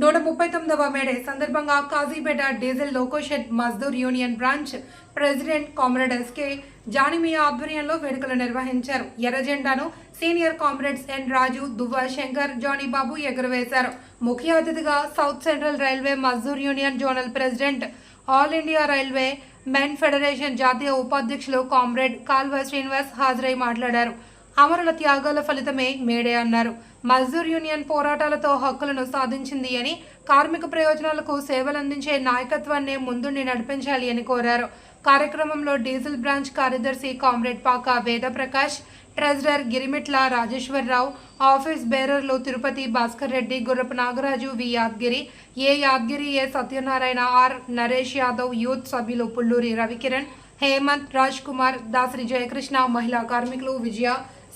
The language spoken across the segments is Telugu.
నూట ముప్పై తొమ్మిదవ మేడే సందర్భంగా Kazipet diesel loco shed Mazdoor union branch president comrade S K Janimiya ఆధ్వర్యంలో వేడుకలు నిర్వహించారు. ఎర్రజెండాను senior comrades N Raju Duvva Shankar Janibabu ఎగురవేశారు. ముఖ్య అతిథిగా south central railway Mazdoor union zonal president all India railway men federation జాతీయ ఉపాధ్యక్షులు కామ్రేడ్ కాల్వ శ్రీనివాస్ హాజరై మాట్లాడారు. అమరుల త్యాగాల ఫలితమే మేడే అన్నారు. మజ్దూర్ యూనియన్ పోరాటాలతో హక్కులను సాధించింది అని కార్మిక ప్రయోజనాలకు సేవలందించే నాయకత్వాన్ని ముందుండి నడిపించాలి అని కోరారు. కార్యక్రమంలో డీజిల్ బ్రాంచ్ కార్యదర్శి comrade Paka Veda Prakash treasurer Girimitla Rajeswara Rao office బేరర్లు Tirupati Bhaskar Reddy Gurrapu Nagaraju V Yadgiri A Yadgiri A Satyanarayana R Naresh Yadav youth సభ్యులు పుల్లూరి రవికిరణ్ హేమంత్ రాజ్ కుమార్ దాసరి జయకృష్ణ మహిళా కార్మికులు విజయ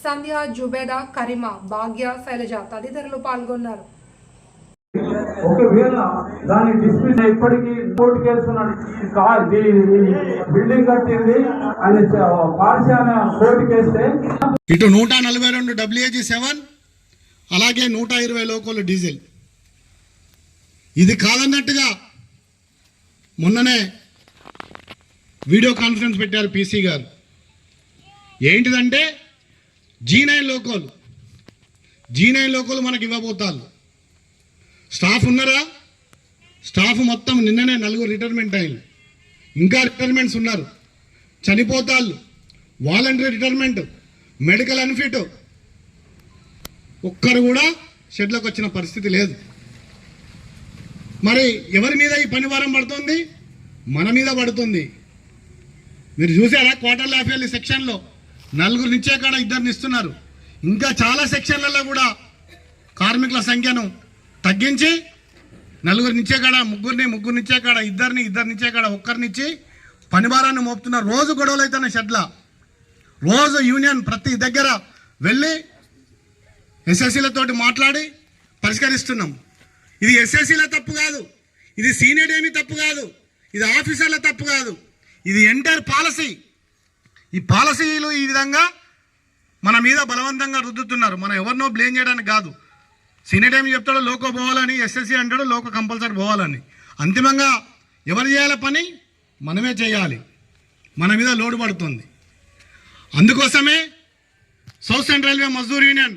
సంధ్య జుబేద కరిమ భాగ్య శైలజ తదితరులు పాల్గొన్నారు. ఒకవేళ దాన్ని డిస్మిస్ ఇప్పటికీ కోర్టు కేసు బిల్డింగ్ కట్టింది అని పాఠశాల కోర్టు కేస్తే ఇటు నూట నలభై రెండు డబ్ల్యూఏజీ సెవెన్ అలాగే నూట ఇరవై లోకల్ డీజిల్. ఇది కాదన్నట్టుగా మొన్ననే వీడియో కాన్ఫరెన్స్ పెట్టారు పీసీ గారు. ఏంటిదంటే జీ నైన్ లోకోలు జీ నైన్ లోకోలు మనకి ఇవ్వబోతారు. స్టాఫ్ ఉన్నారా? స్టాఫ్ మొత్తం నిన్ననే నలుగురు రిటైర్మెంట్ అయ్యారు. ఇంకా రిటైర్మెంట్స్ ఉన్నారు. చనిపోతాళ్ళు. వాలంటరీ రిటైర్మెంట్ మెడికల్ అన్ఫిట్ ఒక్కరు కూడా షెడ్లకు వచ్చిన పరిస్థితి లేదు. మరి ఎవరి మీద ఈ పని భారం పడుతుంది? మన మీద పడుతుంది. మీరు చూసారా క్వార్టర్ హాఫ్ ఇయర్లీ సెక్షన్లో నలుగురు నిచ్చే కాడ ఇద్దరిని ఇస్తున్నారు. ఇంకా చాలా సెక్షన్లలో కూడా కార్మికుల సంఖ్యను తగ్గించి నలుగురు నిచ్చే కాడ ముగ్గురిని ముగ్గురు నిచ్చే కాడ ఇద్దరిని ఇద్దరు నిచ్చే కాడ ఒక్కరినిచ్చి పనిభారాన్ని మోపుతున్నారు. రోజు గొడవలు అవుతున్నాయి షెడ్ల. రోజు యూనియన్ ప్రతి దగ్గర వెళ్ళి ఎస్ఎస్సీలతోటి మాట్లాడి పరిష్కరిస్తున్నాం. ఇది ఎస్ఎస్సీల తప్పు కాదు. ఇది సీనియర్ ఏమీ తప్పు కాదు. ఇది ఆఫీసర్ల తప్పు కాదు. ఇది ఎంటైర్ పాలసీ. ఈ పాలసీలు ఈ విధంగా మన మీద బలవంతంగా రుద్దుతున్నారు. మనం ఎవరినో బ్లేమ్ చేయడానికి కాదు. సీనియర్ ఏమి చెప్తాడో లోకో పోవాలని ఎస్ఎస్సీ అంటాడో లోకో కంపల్సరీ పోవాలని. అంతిమంగా ఎవరు చేయాలి పని? మనమే చేయాలి. మన మీద లోడు పడుతుంది. అందుకోసమే south central railway Mazdoor union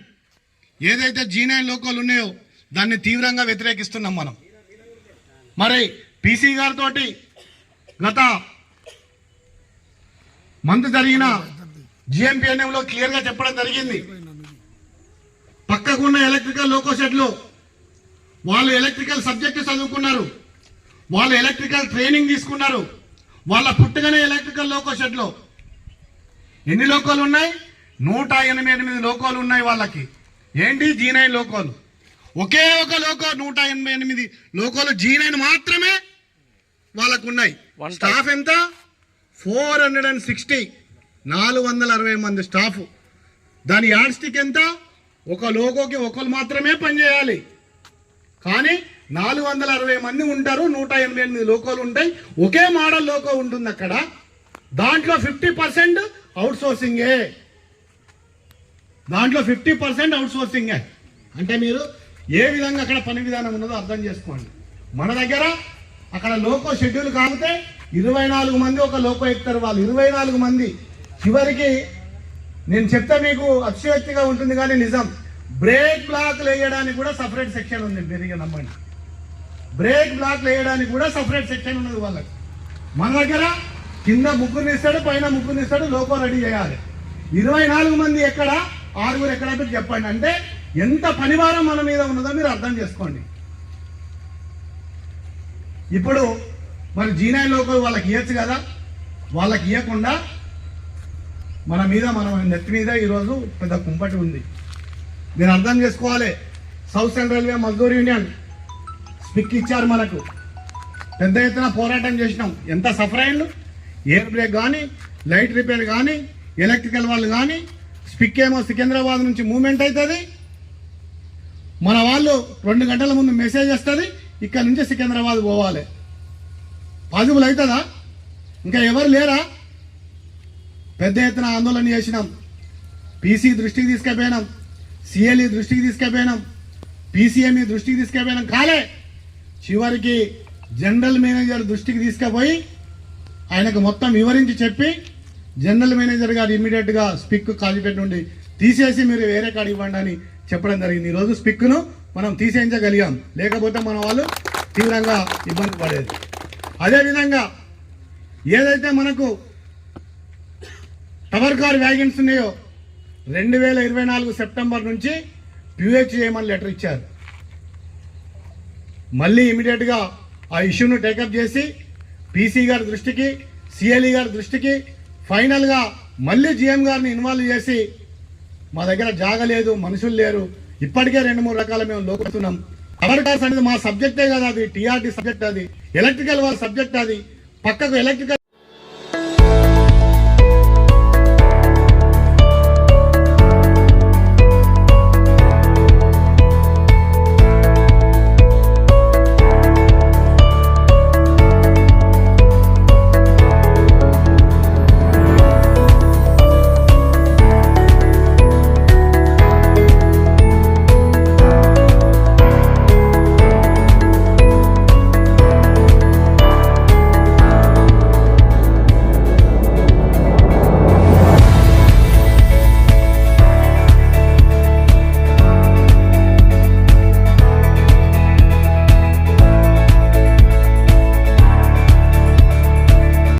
ఏదైతే జీ నైన్ లోకల్ ఉన్నాయో దాన్ని తీవ్రంగా వ్యతిరేకిస్తున్నాం మనం. మరి పీసీ గారితోటి గత మంత్ జరిగిన జిఎంపిఎన్ఎంలో క్లియర్గా చెప్పడం జరిగింది. పక్కకున్న ఎలక్ట్రికల్ లోకో షెడ్లు వాళ్ళు ఎలక్ట్రికల్ సబ్జెక్టు చదువుకున్నారు. వాళ్ళు ఎలక్ట్రికల్ ట్రైనింగ్ తీసుకున్నారు. వాళ్ళ పుట్టుకనే ఎలక్ట్రికల్ లోకో షెడ్లో ఎన్ని లోకాలు ఉన్నాయి? నూట ఎనభై ఎనిమిది లోకాలు ఉన్నాయి వాళ్ళకి. ఏంటి? జీ నైన్ లోకాలు. ఒకే ఒక లోకో నూట ఎనభై ఎనిమిది లోకాలు జీ నైన్ మాత్రమే వాళ్ళకు ఉన్నాయి. స్టాఫ్ ఎంత? ఫోర్ హండ్రెడ్ అండ్ సిక్స్టీ నాలుగు వందల అరవై మంది స్టాఫ్. దాని యాడ్ స్టిక్ ఎంత? ఒక లోగోకి ఒకరు మాత్రమే పనిచేయాలి. కానీ నాలుగు వందల అరవై మంది ఉంటారు నూట ఎనభై ఎనిమిది లోకోలు ఉంటాయి. ఒకే మోడల్ లోకో ఉంటుంది అక్కడ. దాంట్లో ఫిఫ్టీ పర్సెంట్ అవుట్సోర్సింగే. దాంట్లో ఫిఫ్టీ పర్సెంట్ అవుట్సోర్సింగే. అంటే మీరు ఏ విధంగా అక్కడ పని విధానం ఉన్నదో అర్థం చేసుకోండి. మన దగ్గర అక్కడ లోకో షెడ్యూల్ కాగితే ఇరవై నాలుగు మంది ఒక లోకో వాళ్ళు. ఇరవై నాలుగు మంది. చివరికి నేను చెప్తే మీకు అతిశయోక్తిగా ఉంటుంది కానీ నిజం. బ్రేక్ బ్లాక్ వేయడానికి కూడా సపరేట్ సెక్షన్ ఉంది. పెరిగి నమ్మండి. బ్రేక్ బ్లాక్ వేయడానికి కూడా సపరేట్ సెక్షన్ ఉన్నది వాళ్ళకి. మన దగ్గర కింద ముగ్గురిని ఇస్తాడు పైన ముగ్గురిని ఇస్తాడు లోపల రెడీ చేయాలి. ఇరవై నాలుగు మంది ఎక్కడ? ఆరుగురు ఎక్కడ పెట్టి చెప్పండి. అంటే ఎంత పనివారం మన మీద ఉన్నదో మీరు అర్థం చేసుకోండి. ఇప్పుడు మరి జీనై లోకల్ వాళ్ళకి ఇవ్వచ్చు కదా? వాళ్ళకి ఇవ్వకుండా మన మీద మనం నెత్తి మీద ఈరోజు పెద్ద కుంపటి ఉంది. నేను అర్థం చేసుకోవాలి. South central railway Mazdoor union spick ఇచ్చారు మనకు. పెద్ద ఎత్తున పోరాటం చేసినాం. ఎంత సఫర్ అయ్యిండు? ఎయిర్ బ్రేక్ కానీ లైట్ రిపేర్ కానీ ఎలక్ట్రికల్ వాళ్ళు కానీ స్పిక్ ఏమో సికింద్రాబాద్ నుంచి మూమెంట్ అవుతుంది మన వాళ్ళు రెండు గంటల ముందు మెసేజ్ వస్తుంది. ఇక్కడ నుంచి సికింద్రాబాద్ పోవాలి. పాజిబుల్ అవుతుందా? ఇంకా ఎవరు లేరా? పెద్ద ఎత్తున ఆందోళన చేసినాం. పీసీ దృష్టికి తీసుకుపోయినాం. సిఎల్ఈ దృష్టికి తీసుకుపోయినాం. పీసీఎంఈ దృష్టికి తీసుకుపోయినాం. కాలే! చివరికి జనరల్ మేనేజర్ దృష్టికి తీసుకుపోయి ఆయనకు మొత్తం వివరించి చెప్పి జనరల్ మేనేజర్ గారు ఇమీడియట్గా స్పిక్ కాజీపేట నుండి తీసేసి మీరు వేరే కాడ ఇవ్వండి అని చెప్పడం జరిగింది. ఈరోజు స్పిక్ను మనం తీసేయించగలిగాం. లేకపోతే మన వాళ్ళు తీవ్రంగా ఇబ్బంది పడేది. అదేవిధంగా ఏదైతే మనకు టవర్ కార్ వ్యాగన్స్ ఉన్నాయో రెండు వేల ఇరవై నాలుగు సెప్టెంబర్ నుంచి ప్యూహెచ్ చేయమని లెటర్ ఇచ్చారు. మళ్ళీ ఇమీడియట్గా ఆ ఇష్యూను టేకప్ చేసి పీసీ గారి దృష్టికి సిఎల్ఈ గారి దృష్టికి ఫైనల్గా మళ్ళీ జిఎం గారిని ఇన్వాల్వ్ చేసి మా దగ్గర జాగ లేదు మనుషులు లేరు. ఇప్పటికే రెండు మూడు రకాల మేము లోకొస్తున్నాం పవర్ అనేది మా సబ్జెక్టే కదా అది టీఆర్టీ సబ్జెక్ట్ అది ఎలక్ట్రికల్ వాళ్ళ సబ్జెక్ట్ అది పక్కకు ఎలక్ట్రికల్